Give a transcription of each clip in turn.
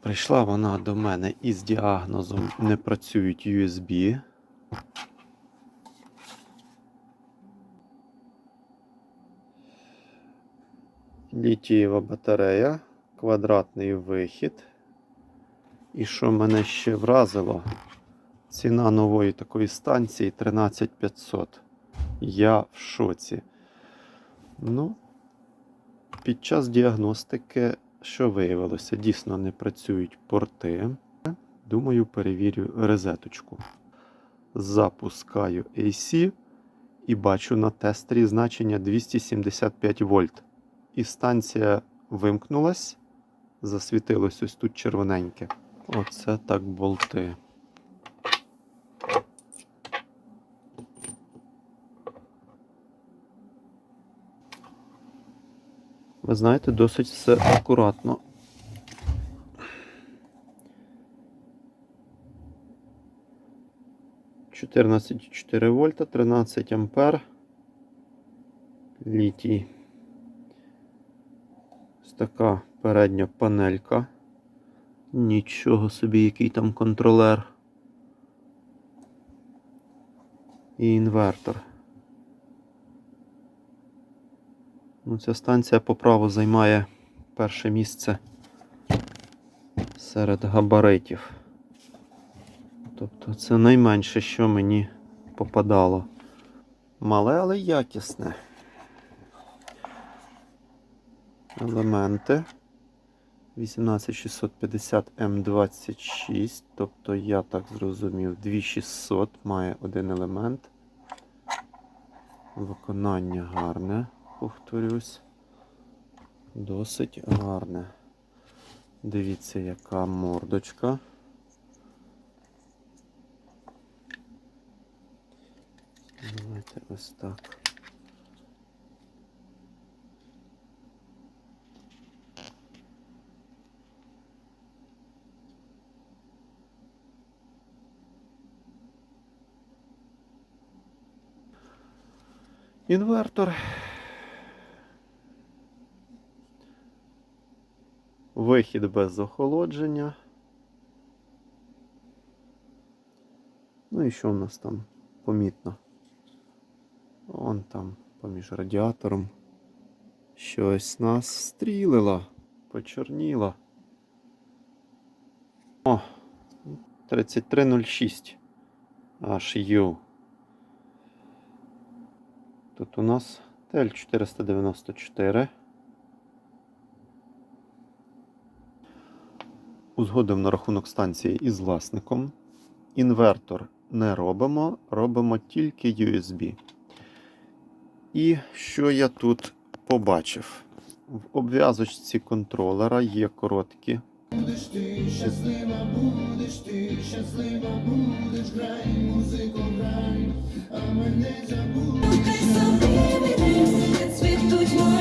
Прийшла вона до мене із діагнозом не працюють USB. Літієва батарея, квадратний вихід. І що мене ще вразило? Ціна нової такої станції 13500. Я в шоці. Ну, під час діагностики, що виявилося, дійсно не працюють порти. Думаю, перевірю резеточку. Запускаю AC і бачу на тестері значення 275 вольт. І станція вимкнулась, засвітилось ось тут червоненьке. Оце так болти. Ви знаєте, досить все акуратно. Чотирнадцять чотири вольта, 13 ампер. Літій. Ось така передня панелька. Нічого собі, який там контролер. І інвертор. Ну, ця станція по праву займає перше місце серед габаритів. Тобто це найменше, що мені попадало. Мале, але якісне. Елементи 18650 М26. Тобто я так зрозумів, 2600 має один елемент. Виконання гарне повторюсь. Досить гарне. Дивіться, яка мордочка. Давайте ось так. Інвертор. вихід без охолодження. Ну і що в нас там помітно? Вон там поміж радіатором. Щось нас стрілило, почорніло. О, 3306 HU. Тут у нас ТЛ494. Узгодив на рахунок станції із власником. Інвертор не робимо, робимо тільки USB. І що я тут побачив? В обв'язочці контролера є короткі. Будеш ти щаслива, будеш ти щаслива, будеш грай, музику грай, а мене забудеш. Хай собі мене цвітуть мої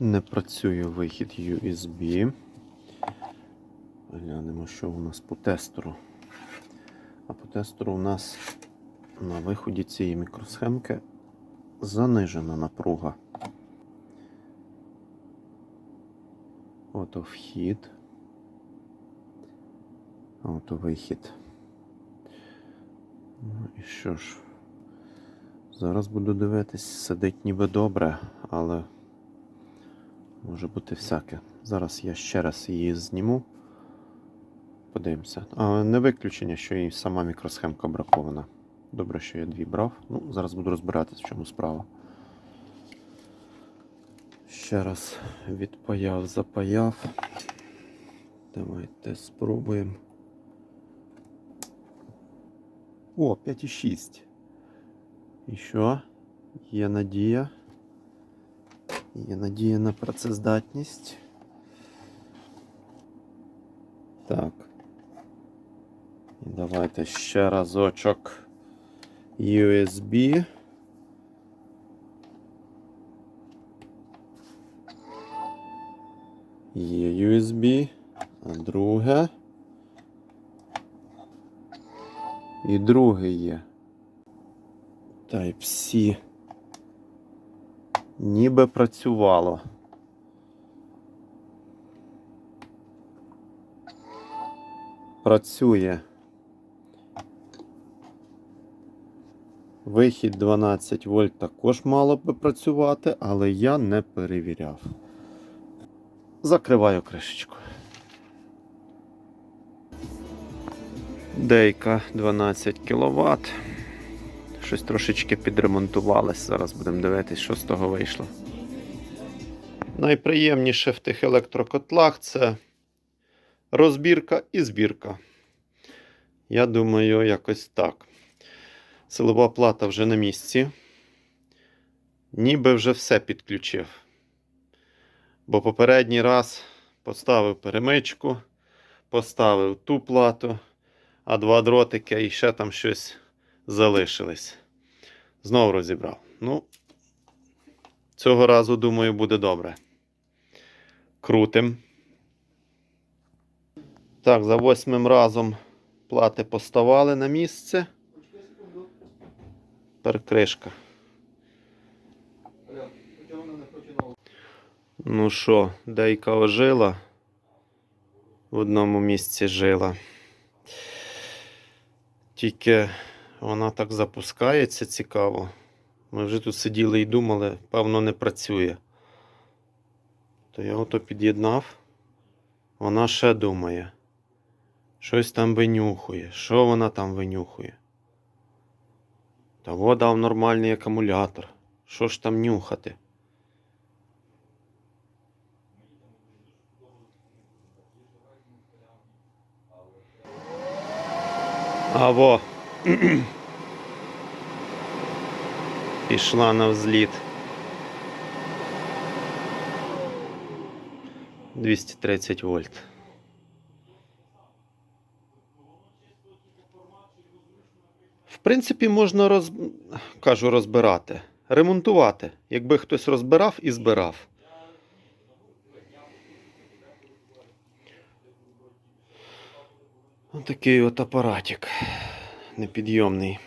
Не працює вихід USB. Глянемо, що у нас по тестеру. А по тестеру у нас на виході цієї мікросхемки занижена напруга. Ото вхід. Ото вихід. Ну і що ж, зараз буду дивитись, сидить ніби добре, але може бути всяке. Зараз я ще раз її зніму. Подивимося. А, не виключення, що і сама мікросхемка бракована. Добре, що я дві брав. Ну, зараз буду розбиратись, в чому справа. Ще раз відпаяв, запаяв. Давайте спробуємо. О, 5,6. І що? Є надія. Є надія на працездатність. Так. І давайте ще разочок USB. Є USB, а друге. І друге є. Type-C. Ніби працювало. Працює. Вихід 12 вольт також мало би працювати, але я не перевіряв. Закриваю кришечку. Дейка 12 кВт. Щось трошечки підремонтувалось. Зараз будемо дивитися, що з того вийшло. Найприємніше в тих електрокотлах це розбірка і збірка. Я думаю, якось так. Силова плата вже на місці. Ніби вже все підключив. Бо попередній раз поставив перемичку, поставив ту плату, а два дротики і ще там щось залишились. Знову розібрав. Ну, цього разу, думаю, буде добре. Крутим. Так, за восьмим разом плати поставали на місце. Тепер кришка. Ну що, дейка ожила. В одному місці жила. Тільки вона так запускається цікаво. Ми вже тут сиділи і думали, певно, не працює. То я ото під'єднав. Вона ще думає. Щось там винюхує. Що вона там винюхує? Та во дав нормальний акумулятор. Що ж там нюхати? А во. Пішла на взліт. 230 вольт. В принципі, можна роз... кажу, розбирати, ремонтувати, якби хтось розбирав і збирав. Ось такий от апаратик непідйомний.